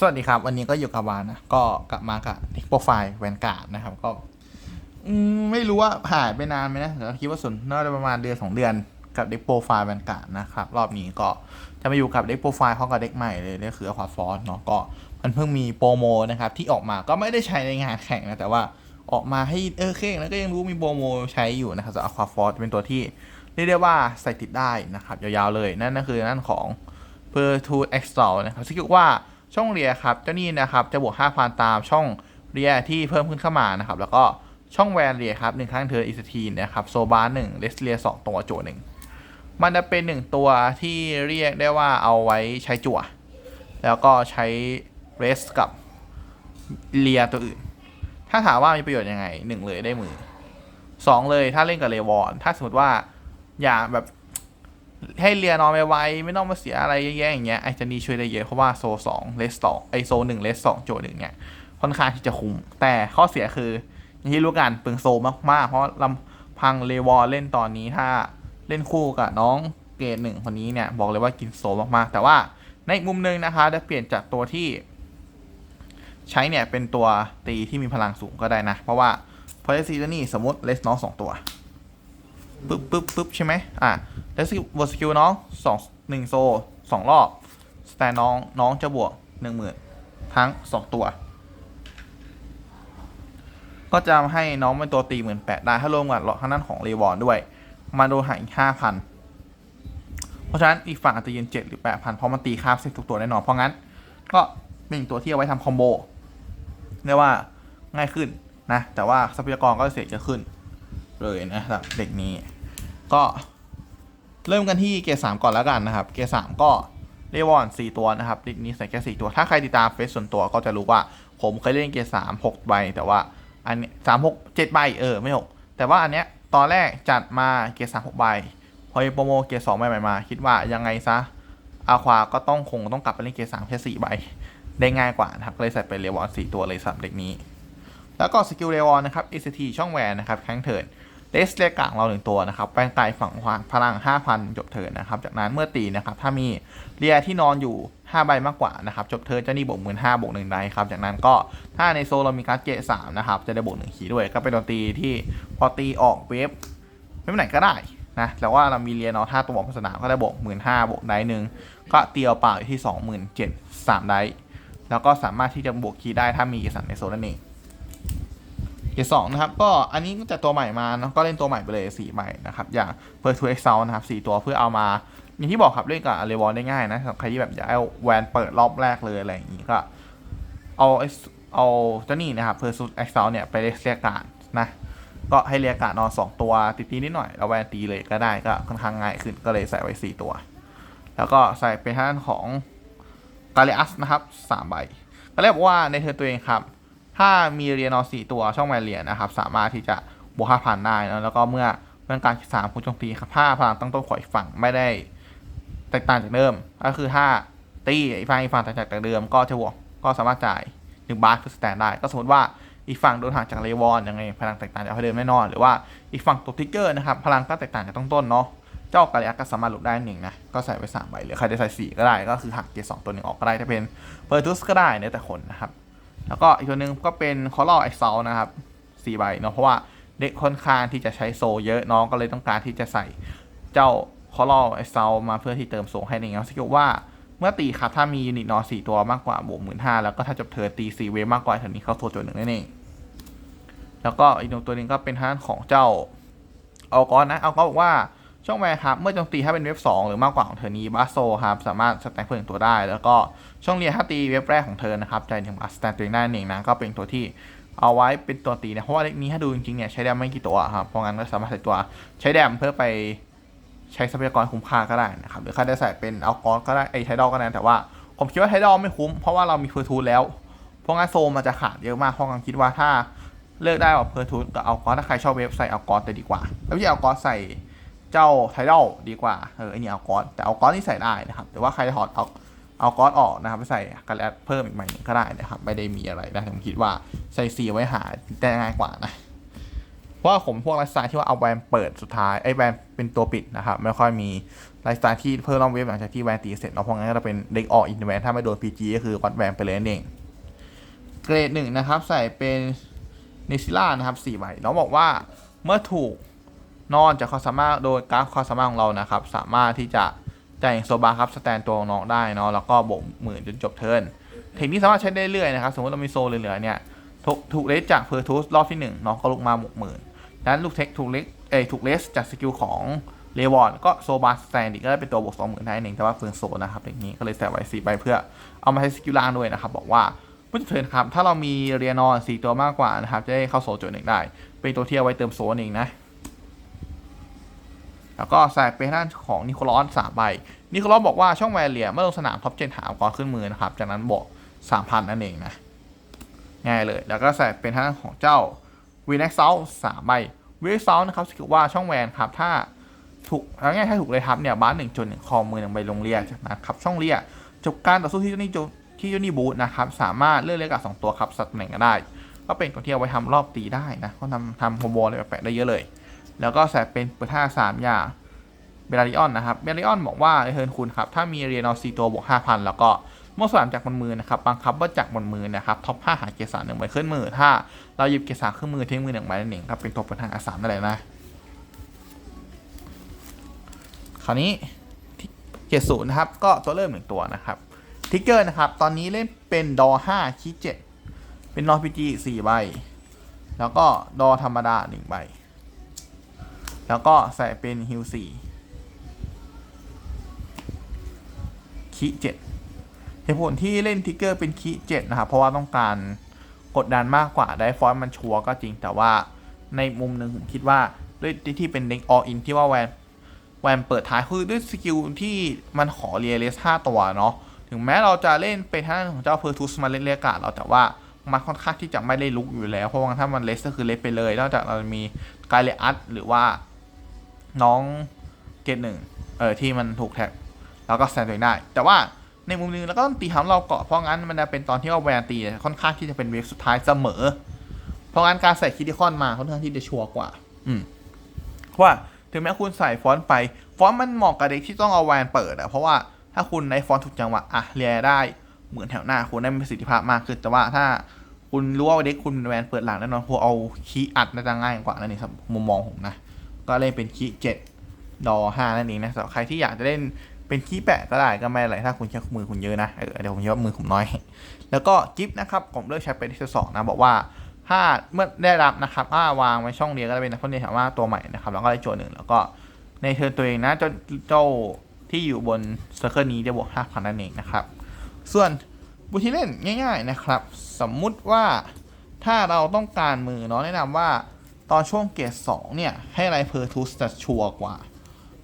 สวัสดีครับ วันนี้ก็อยู่กับวานนะ ก็กลับมากับโปรไฟล์แวนการ์ดนะครับ ก็ไม่รู้ว่าหายไปนานไหมนะแต่คิดว่าส่วนน่าจะประมาณเดือนสองเดือนกับเด็กโปรไฟล์แวนการ์ดนะครับ รอบนี้ก็จะมาอยู่กับเด็กโปรไฟล์พร้อมกับเด็กใหม่เลยนี่คือควาฟอสเนาะก็มันเพิ่งมีโปรโมนะครับ ที่ออกมาก็ไม่ได้ใช้ในงานแข่งนะแต่ว่าออกมาให้เออเค้งแล้วก็ยังรู้มีโปรโมใช้อยู่นะครับสำหรับควาฟอสเป็นตัวที่เรียกได้ว่าใส่ติดได้นะครับยาวๆเลยนั่นก็คือนั่นของ p e r to Excel นะครับซึ่งคือว่า ช่องเรียครับเจ้านี่นะครับจะบวก5,000ตามช่องเรียที่เพิ่มขึ้นเข้ามานะครับแล้วก็ช่องแวนเรียครับหนึ่งครั้งเธออีสทีนะครับโซบาร์หนึ่งเลสเรียสองตัวโจหนึ่งมันจะเป็นหนึ่งตัวที่เรียกได้ว่าเอาไว้ใช้จั่ว แล้วก็ใช้เรสกับเรียตัวอื่น ถ้าถามว่ามีประโยชน์ยังไงหนึ่งเลยได้มือสองเลยถ้าเล่นกับเลวอนถ้าสมมติว่าอยากแบบ ให้เรียนอนไปไวๆไม่ต้องมาเสียอะไรเยอะแยะอย่างเงี้ยไอจะนี่ช่วยได้เยอะเพราะว่าโซสองเลสสองไอโซหนึ่งเลสสองโจหนึ่งเนี่ยค่อนข้างที่จะคุ้มแต่ข้อเสียคืออย่างที่รู้กันเปลืองโซมากๆ เพราะลำพังเลวอลเล่นตอนนี้ถ้าเล่นคู่กับน้องเกรดหนึ่งคนนี้เนี่ยบอกเลยว่ากินโซมากๆ แต่ว่าในอีกมุมหนึงนะคะจะเปลี่ยนจากตัวที่ ใช้เนี่ยเป็นตัวตีที่มีพลังสูงก็ได้นะ เพราะว่าพอเลซีนี่สมมติเลสน้องสองตัว ปึ๊บปึ๊บปึ๊บใช่ไหมอะแล้วสกิลบทสกิลน้องสองหนึ่งโซสองรอบสแตนน้องน้องจะบวกหนึ่งหมื่นทั้งสองตัว ก็จะทำให้น้องเป็นตัวตีหมื่นแปดได้ถ้ารวมกับทางด้านของเรวอนด้วย มาโดนหายอีกห้าพันเพราะฉะนั้นอีกฝั่งอาจจะยืนเจ็ดหรือแปดพันเพราะมันตีคาบเซ็ตทุกตัวแน่นอนเพราะงั้น ก็เป็นตัวที่เอาไว้ทำคอมโบเรียกว่าง่ายขึ้นนะแต่ว่าทรัพยากรก็เสียเยอะขึ้น เลยนะครับเด็กนี้ ก็เริ่มกันที่เกรดสามก่อนแล้วกันนะครับ เกรดสามก็เรียวอนสี่ตัวนะครับเด็กนี้ใส่แค่สี่ตัว ถ้าใครติดตามเฟซส่วนตัวก็จะรู้ว่า ผมเคยเล่นเกรดสามหกใบ แต่ว่าอันนี้สามหกเจ็ดใบเออไม่หกแต่ว่าอันเนี้ยตอนแรกจัดมาเกรดสามหกใบ พอมีโปรโมเกรดสองใบใหม่มา คิดว่ายังไงซะอาควาก็ต้องคงต้องกลับไปเล่นเกรดสามแค่สี่ใบ ได้ง่ายกว่านะครับเลยใส่ไปเรวอนสี่ตัวเลยสำหรับเด็กนี้ แล้วก็สกิลเรวอนนะครับ ACT ช่องแวนนะครับแข้งเถิด เลสเรียกกลางเราหนึ่งตัวนะครับแปลงกายฝั่งขวาพลัง 5,000 จบเทินนะครับ จากนั้นเมื่อตีนะครับ ถ้ามีเรียที่นอนอยู่ 5 ใบมากกว่านะครับ จบเทินจะนี่บวกหมื่นห้าบวกหนึ่งได้ครับ จากนั้นก็ถ้าในโซเรามีการดเกตสามนะครับ จะได้บวกหนึ่งขีดด้วย ก็เป็นดนตรีที่พอตีออกเวฟไม่ไหนก็ได้นะแต่ว่าเรามีเรียนเอาท่าตัวบอกสนามก็ได้บวกหมื่นห้าบวกได้หนึ่งก็เตียวเปล่าอยู่ที่สองหมื่นเจ็ดสามได้แล้วก็สามารถที่จะบวกคีย์ได้ถ้ามีเกสามในโซนนั่นเอง เกสองนะครับ ก็อันนี้ก็จะตัวใหม่มาเนอะก็เล่นตัวใหม่ไปเลยสีใหม่นะครับ อย่าง p e r t u e x c e l นะครับสี่ตัวเพื่อเอามาอย่างที่บอกครับเล่นกับอเ v ว n ได้ง่ายนะใครที่แบบอยากเอาแวนเปิดรอบแรกเลยอะไรอย่างนี้ก็ เอาเอาเจ้านี่นะครับ p e r t u e x c e l เนี่ยไปเรียกการนะก็ให้เรียกการนอนสองตัวติดตีนิดหน่อยแล้วแวนตีเลยก็ได้ก็ค่อนข้างง่ายขึ้นก็เลยใส่ไว้สี่ตัว แล้วก็ใส่เป็นท่านของกาเลอัสนะครับสามใบก็เรียกว่าในเทิร์นตัวเองครับ ถ้ามีเรียนอสี่ตัวช่องแวนเรียนนะครับ สามารถที่จะบวกห้าพันได้นะแล้วก็เมื่อเมื่อการสามผู้โจมตีครับถ้าพลังตั้งต้นขอยฝั่งไม่ได้แตกต่างจากเดิม ก็คือถ้าตีอีกฝั่งอีกฝั่งแตกต่างจากเดิมก็จะบวกก็สามารถจ่ายหนึ่งบาทคือสแตนได้ ก็สมมติว่าอีกฝั่งโดนหักจากเลวอนยังไงพลังแตกต่างจากเดิมแน่นอน หรือว่าอีกฝั่งตัวทิกเกอร์นะครับพลังก็แตกต่างจากต้นต้นเนาะเจ้ากาลิอักก็สามารถหลุดได้หนึ่งนะ ก็ใส่ไว้สามใบหรือใครจะใส่สี่ก็ได้ ก็คือหักเกรดสองตัวหนึ่งออกก็ได้ ถ้าเป็นเปอร์ทุสก็ได้เนี่ยแต่คนนะครับ แล้วก็อีกตัวหนึ่งก็เป็นคอร์ลไอซอลนะครับสี่ใบเนาะเพราะว่าเด็กค่อนข้างที่จะใช้โซเยอะน้องก็เลยต้องการที่จะใส่เจ้าคอร์ลไอซอลมาเพื่อที่เติมโซให้ในเงี้ยสกิลว่าเมื่อตีครับถ้ามียูนิตนอสี่ตัวมากกว่าบวกหมื่นห้าแล้วก็ถ้าจบเธอตีสี่เวมากกว่าเท่านี้เข้าโซตัวหนึ่งนั่นเองแล้วก็อีกตัวหนึ่งก็เป็นทางด้านของเจ้าเอากอนนะเอากอนบอกว่า ช่องแวร์ครับ เมื่อโจมตีถ้าเป็นเวฟสองหรือมากกว่าของเธอนี้บาโซครับ สามารถสแต็กเพิ่มตัวได้ แล้วก็ช่องเรียนถ้าตีเว็บแรกของเธอนะครับใจถึงอัสแตนตัวเองได้เองนะ ก็เป็นตัวที่เอาไว้เป็นตัวตีนะ เพราะว่าเล็กนี้ถ้าดูจริงๆเนี่ยใช้แดมไม่กี่ตัวครับ เพราะงั้นก็สามารถใส่ตัวใช้แดมเพื่อไปใช้ทรัพยากรคุ้มค่าก็ได้นะครับ หรือใครได้ใส่เป็นเอากอนก็ได้ไอ้ไทดอลก็ได้แต่ว่าผมคิดว่าไทดอลไม่คุ้ม เพราะว่าเรามีเพอร์ทูแล้ว เพราะงั้นโซมันจะขาดเยอะมาก เพราะงั้นคิดว่าถ้าเลือกได้ว่าเพอร์ทูกับเอากอนถ้าใครชอบเว็บใส่เอากอนจะดีกว่า แล้วไม่ใช่เอากอนใส่ เจ้าไทดอลดีกว่า เออไอเนี่เอากอนแต่เอากอนนี่ใส่ได้นะครับ แต่ว่าใครถอดเอาเอากอตออกนะครับไปใส่กันแอดเพิ่มอีกใหม่นึงก็ได้นะครับ ไม่ได้มีอะไรนะผมคิดว่าใส่สีไว้หาได้ง่ายกว่านะเพราะผมพวกไลฟ์สไตล์ที่ว่าเอาแวนเปิดสุดท้ายไอ้แวนเป็นตัวปิดนะครับ ไม่ค่อยมีไลฟ์สไตล์ที่เพิ่มรอบเวฟหลังจากที่แวนตีเสร็จเนาะเพราะงั้นก็จะเป็นเด็กออกอินแวนถ้าไม่โดน PG ก็คือวัดแวนไปเลยนั่นเองเกรดหนึ่งนะครับ ใส่เป็นเนซิล่านะครับสี่ใบน้องบอกว่าเมื่อถูก นอนจากความสามารถโดยกราฟความสามารถของเรานะครับ สามารถที่จะจ่ายโซบาครับสแตนตัวน้องได้เนาะแล้วก็บวกหมื่นจนจบเทิร์นเทคนี้สามารถใช้ได้เรื่อยนะครับ สมมติเรามีโซเหลือๆเนี่ยถูกถูกเลสจากเพอร์ทูสรอบที่หนึ่งน้องก็ลุกมาหมกหมื่นดังนั้นลูกเทคถูกเลสเอยถูกเลสจากสกิลของเลวอนก็โซบาสแตนดิก็ได้เป็นตัวบวกสองหมื่นได้เองแต่ว่าเฟืองโซนะครับอย่างนี้ก็เลยใส่ไว้สี่ใบเพื่อเอามาใช้สกิลล่างด้วยนะครับ บอกว่าเมื่อเทิร์นครับถ้าเรามีเรียนอนสี่ตัวมากกว่านะครับจะได้เข้าโซโจนหนึ่งได้ เป็นตัวที่เอาไว้เติมโซนเองนะ แล้วก็ใส่เป็นด้านของนิโคลอสสามใบนิโคลอสบอกว่าช่องแวร์เลียเมื่อลงสนามท็อปเจนหาก่อนขึ้นมือนะครับ จากนั้นบวกสามพันนั่นเองนะง่ายเลย แล้วก็ใส่เป็นทางด้านของเจ้าวีนักเซลสามใบวีนักเซลนะครับคือว่าช่องแวนครับถ้าถูกเอาง่ายถ้าถูกเลยทับเนี่ยบ้านหนึ่งจนหนึ่งคอมือหนึ่งใบลงเรียจากนั้นครับช่องเรียจบการต่อสู้ที่เจ้านี่จที่เจ้านี่บูธนะครับ สามารถเลือกเรียกกับสองตัวครับสัตว์ตำแหน่งก็ได้ ก็เป็นตัวที่เอาไว้ทำรอบตีได้นะ ก็ทำทำโฮโบอะไรแปลกๆได้เยอะเลย แล้วก็ใส่เป็นเปิดท่าสามอย่างเบลาริออนนะครับเบลาริออนบอกว่าเทิร์นคุณครับ ถ้ามีเรียนอซีตัวบวกห้าพันแล้วก็เมื่อสนามจากบนมือนะครับบังคับว่าจากบนมือนะครับท็อป5หาเกสาหนึ่งใบขึ้นมือ ถ้าเราหยิบเกสาขึ้นมือทิ้งมือหนึ่งใบนั่นเองครับเป็นตัวเปิดทางอาสามนั่นแหละนะ คราวนี้เกศูนย์นะครับ ก็ตัวเริ่มหนึ่งตัวนะครับทิกเกอร์นะครับ ตอนนี้เล่นเป็นดอห้าคีเจ็ดเป็นนอพีจีสี่ใบ แล้วก็ดอธรรมดาหนึ่งใบ แล้วก็ใส่เป็นฮิลสี่คีเจ็ดเหตุผลที่เล่นทิกเกอร์เป็นคีเจ็ดนะครับ เพราะว่าต้องการกดดันมากกว่าได้ฟอนต์มันชัวร์ก็จริงแต่ว่าในมุมหนึ่งผมคิดว่าด้วยที่เป็นเด็กออินที่ว่าแวนแวนเปิดท้ายคือด้วยสกิลที่มันขอเรียเลสห้าตัวเนาะถึงแม้เราจะเล่นเป็นท่านของเจ้าเพอร์ทูสมาเล่นเรียกาดเราแต่ว่ามันค่อนข้างที่จะไม่ได้ลุกอยู่แล้ว เพราะว่าถ้ามันเลสก็คือเลสไปเลย นอกจากเรามีกายเลอัสหรือว่า น้องเกตหนึ่งเออที่มันถูกแท็กแล้วก็แซนตัวเองได้ แต่ว่าในมุมนึงแล้วก็ต้องตีหามเราเกาะเพราะงั้นมันจะเป็นตอนที่ว่าแวนตีค่อนข้างที่จะเป็นเวฟสุดท้ายเสมอ เพราะงั้นการใส่คิดิคอนมาค่อนข้างที่จะชัวร์กว่า อืมเพราะว่าถึงแม้คุณใส่ฟอนต์ไป ฟอนต์มันเหมาะกับเด็กที่ต้องเอาแวนเปิดอะเพราะว่าถ้าคุณในฟอนต์ถูกจังหวะอะเรียได้เหมือนแถวหน้าคุณได้มีประสิทธิภาพมากขึ้นแต่ว่าถ้าคุณรู้ว่าเด็กคุณแวนเปิดหลังแน่นอนคุณเอาคีย์อัดน่าจะง่ายกว่านั่นเองครับมุมมองผมนะ ก็เล่นเป็นคีเจ็ดดอห้านั่นเองนะสำหรับใครที่อยากจะเล่นเป็นขีแปะก็ได้ก็ไม่อะไรถ้าคุณใช้มือคุณเยอะนะเออเดี๋ยวผมคิดว่ามือผมน้อย แล้วก็กิฟต์นะครับผมเลือกใช้เป็นที่สองนะบอกว่าถ้าเมื่อได้รับนะครับถ้าวางไว้ช่องเรียนก็จะเป็นนักเรียนถามว่าตัวใหม่นะครับแล้วก็ได้โจทย์หนึ่งแล้วก็ในเทิร์นตัวเองนะเจ้าเจ้าที่อยู่บนเซอร์เคิลนี้จะบวกห้าพันนั่นเองนะครับ ส่วนบุที่เล่นง่าย ๆนะครับ สมมุติว่าถ้าเราต้องการมือเนาะแนะนำว่า ตอนช่วงเกรดสองเนี่ย ให้ไรเพอร์ทูสจะชัวร์กว่า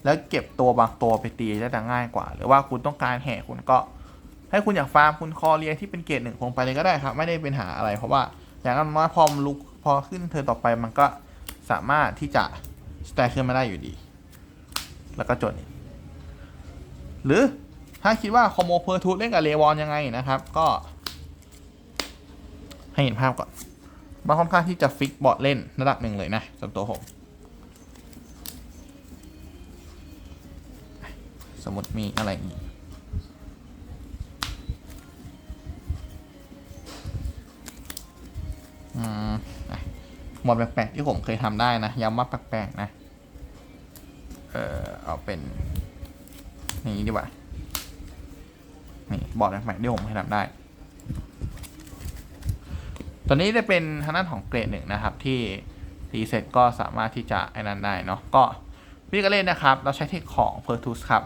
แล้วเก็บตัวบางตัวไปตีจะง่ายกว่า หรือว่าคุณต้องการแห่คุณก็ ให้คุณอยากฟาร์มคุณคอเรียที่เป็นเกรดหนึ่งคงไปเลยก็ได้ครับ ไม่ได้เป็นหาอะไร เพราะว่าอย่างนั้นว่าพอมลุกพอขึ้นเธอต่อไปมันก็สามารถที่จะสแตทขึ้นมาได้อยู่ดี แล้วก็จดหรือถ้าคิดว่าคอมโมเพอร์ทูเล่นกับเลวอนยังไงนะครับ ก็ให้เห็นภาพก่อน มันค่อนข้างที่จะฟิกบอร์ดเล่นระดับหนึ่งเลยนะสำหรับตัวผมสมมติมีอะไรอีกอืมอะหมดแปลกๆที่ผมเคยทำได้นะย้ำว่าแปลกๆนะ เออเอาเป็นนี่ดีกว่า นี่บอร์ดแปลกๆที่ผมเคยทำได้ ตอนนี้จะเป็นทางด้านของเกรดหนึ่งนะครับ ที่รีเซ็ตก็สามารถที่จะไอ้นั้นได้เนาะก็วิธีการเล่นนะครับ เราใช้เทคของ p e r t u s ครับ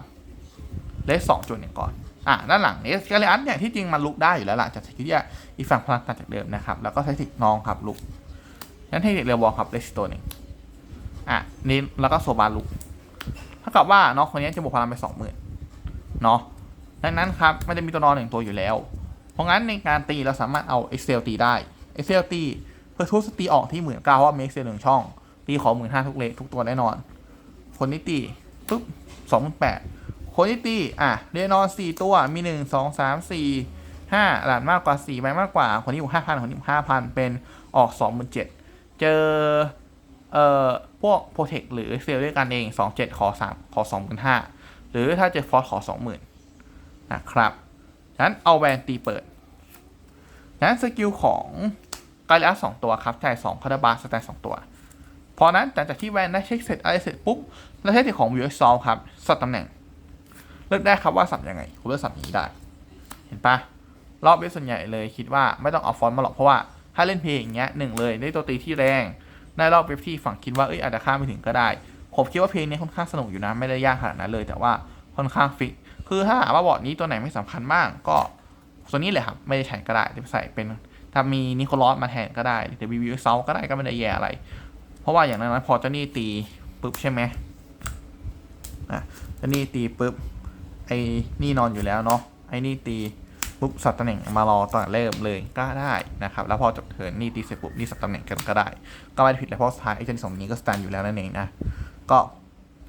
เลขสองจุดหนึ่งก่อนอะด้านหลังเอสกาเลอันเนี่ยที่จริงมันลุกได้อยู่แล้วล่ะจากสกิลที่อีฝั่งพลังต่างจากเดิมนะครับ แล้วก็ใช้เทคน้องครับลุกงั้นเทคนิคเรวอลครับเลสตัวหนึ่งอะนี่แล้วก็โซบาลุกเท่ากับว่าน้องคนนี้จะบวกพลังไปสองหมื่นเนาะดังนั้นครับมันจะมีตัวนอนหนึ่งตัวอยู่แล้ว เพราะงั้นในการตีเราสามารถเอา Excel ตีได้ Excel ตีเพื่อทุบตีออกที่หมื่นเก้าว่าเมี Excel หนึ่งช่อง ตีขอหมื่นห้าทุกเลขทุกตัวแน่นอน คนที่ตีปุ๊บสองแปดคนที่ตีอะเรนอนสี่ตัวมีหนึ่งสองสามสี่ห้าหลานมากกว่าสี่ใบมากกว่า คนที่อยู่ห้าพันคนที่อยู่ห้าพันเป็นออกสองหมื่นเจ็ดเจอเอ่อพวกโปรเทคหรือเซลด้วยกันเอง27ขอ3ขอ25,000หรือถ้าเจอฟอสขอ20,000นะครับฉะนั้นเอาแวนตีเปิดฉะนั้นสกิลของ กาลิอัสสองตัวครับจ่าย2คาร์บาสแตนสองตัว พอนั้นหลังจากที่แวนได้เช็คเสร็จอะไรเสร็จปุ๊บแล้วใช้ติของวิวซอลครับสับตำแหน่ง เลือกได้ครับว่าสับยังไงผมเลือกสับอย่างนี้ได้ เห็นปะรอบเวทส่วนใหญ่เลยคิดว่าไม่ต้องเอาฟอนต์มาหรอกเพราะว่าถ้าเล่นเพลงอย่างเงี้ยหนึ่งเลยได้ตัวตีที่แรงได้รอบเวฟที่ฝั่งคิดว่าเอ้ยอาจจะข้ามไปถึงก็ได้ผมคิดว่าเพลงนี้ค่อนข้างสนุกอยู่นะไม่ได้ยากขนาดนั้นเลย แต่ว่าค่อนข้างฟิกคือถ้าหาว่าบอร์ดนี้ตัวไหนไม่สำคัญมากก็ตัวนี้เลยครับไม่ได้ใช้ก็ได้จะใส่เป็น ถ้ามีนิโคลอสมาแทนก็ได้หรือวีวิวเซาก็ได้ก็ไม่ได้แย่อะไร เพราะว่าอย่างนั้นพอเจ้านี่ตีปุ๊บใช่ไหมอะเจ้านี่ตีปุ๊บไอ้นี่นอนอยู่แล้วเนาะไอ้นี่ตีปุ๊บสับตำแหน่งมารอตอนเริ่มเลยก็ได้นะครับ แล้วพอจบเทิร์นนี่ตีเสร็จปุ๊บนี่สับตำแหน่งกันก็ได้ ก็ไม่ได้ผิดเลยเพราะสุดท้ายไอ้เจนสองนี้ก็สแตนอยู่แล้วนั่นเองนะก็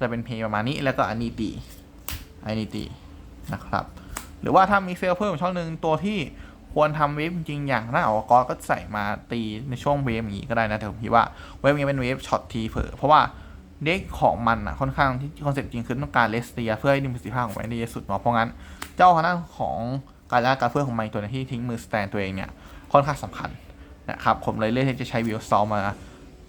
จะเป็นเพลงประมาณนี้แล้วก็อันนี้ตีไอ้นี่ตีนะครับ หรือว่าถ้ามีเซลเพิ่มช่องหนึ่งตัวที่ ควรทำเวฟจริงๆอย่างหน้าออกกอก็ใส่มาตีในช่วงเวฟอย่างนี้ก็ได้นะแต่ผมคิดว่าเวฟนี้เป็นเวฟช็อตทีเผลอเพราะว่าเด็กของมันอะค่อนข้างที่คอนเซ็ปต์จริงคือต้องการเลสเตีย เพื่อให้ดึงประสิทธิภาพของมันได้เยอะสุดเนาะเพราะงั้น เจ้าคณะของการล่าการเพื่อของมันตัวที่ทิ้งมือสแตนตัวเองเนี่ยค่อนข้างสำคัญนะครับผมเลยเลือกที่จะใช้วิวซอลมา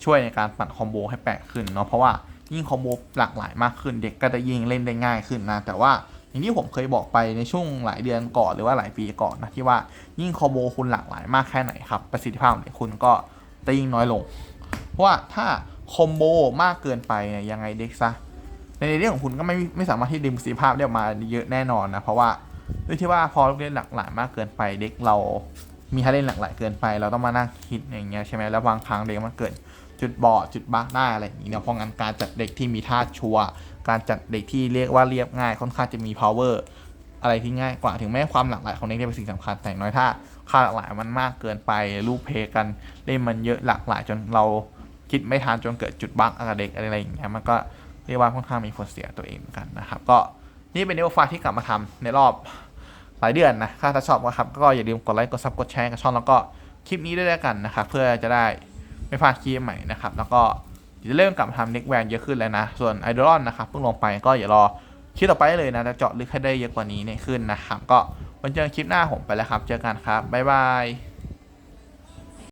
ช่วยในการปั่นคอมโบให้แปลกขึ้นเนาะเพราะว่ายิ่งคอมโบหลากหลายมากขึ้นเด็กก็จะยิ่งเล่นได้ง่ายขึ้นนะแต่ว่า อย่างที่ผมเคยบอกไปในช่วงหลายเดือนก่อนหรือว่าหลายปีก่อนนะที่ว่ายิ่งคอมโบคุณหลากหลายมากแค่ไหนครับ ประสิทธิภาพของเด็กคุณก็จะยิ่งน้อยลง เพราะว่าถ้าคอมโบมากเกินไปเนี่ยยังไงเด็กซะในเรื่องของคุณก็ไม่ไม่สามารถที่ดึงประสิทธิภาพได้ออกมาเยอะแน่นอนนะเพราะว่าด้วยที่ว่าพอลูกเล่นหลากหลายมากเกินไปเด็กเรามีให้เล่นหลากหลายเกินไป เราต้องมานั่งคิดอย่างเงี้ยใช่ไหมแล้วบางครั้งเด็กมันเกิด จุดบอดจุดบั๊กได้อะไรอย่างนี้เนาะเพราะงั้นการจัดเด็กที่มีท่าชัวการจัดเด็กที่เรียกว่าเรียบง่ายค่อนข้างจะมี power อะไรที่ง่ายกว่าถึงแม้ความหลากหลายของเด็กเนี่ยเป็นสิ่งสำคัญแต่อย่างน้อยถ้าค่าหลากหลายมันมากเกินไปลูกเพย์กันเล่นมันเยอะหลากหลายจนเราคิดไม่ทันจนเกิดจุดบั๊กอะไรเด็กอะไรอย่างเงี้ยมันก็เรียกว่าค่อนข้างมีผลเสียตัวเองกันนะครับ ก็นี่เป็นเนวไฟที่กลับมาทำในรอบหลายเดือนนะถ้าชอบก็ครับก็อย่าลืมกดไลค์กดซับกดแชร์กับช่องแล้วก็คลิปนี้ด้วยแล้วกันนะครับเพื่อจะได้ ไม่พลาดคลิปใหม่นะครับ แล้วก็จะเริ่มกลับมาทำเน็กแวนเยอะขึ้นแล้วนะ ส่วนไอดอลนะครับเพิ่งลงไปก็อย่ารอคลิปต่อไปเลยนะจะเจาะลึกให้ได้เยอะกว่านี้เนี่ยขึ้นนะครับ ก็วันเจอคลิปหน้าผมไปแล้วครับ เจอกันครับบ๊ายบาย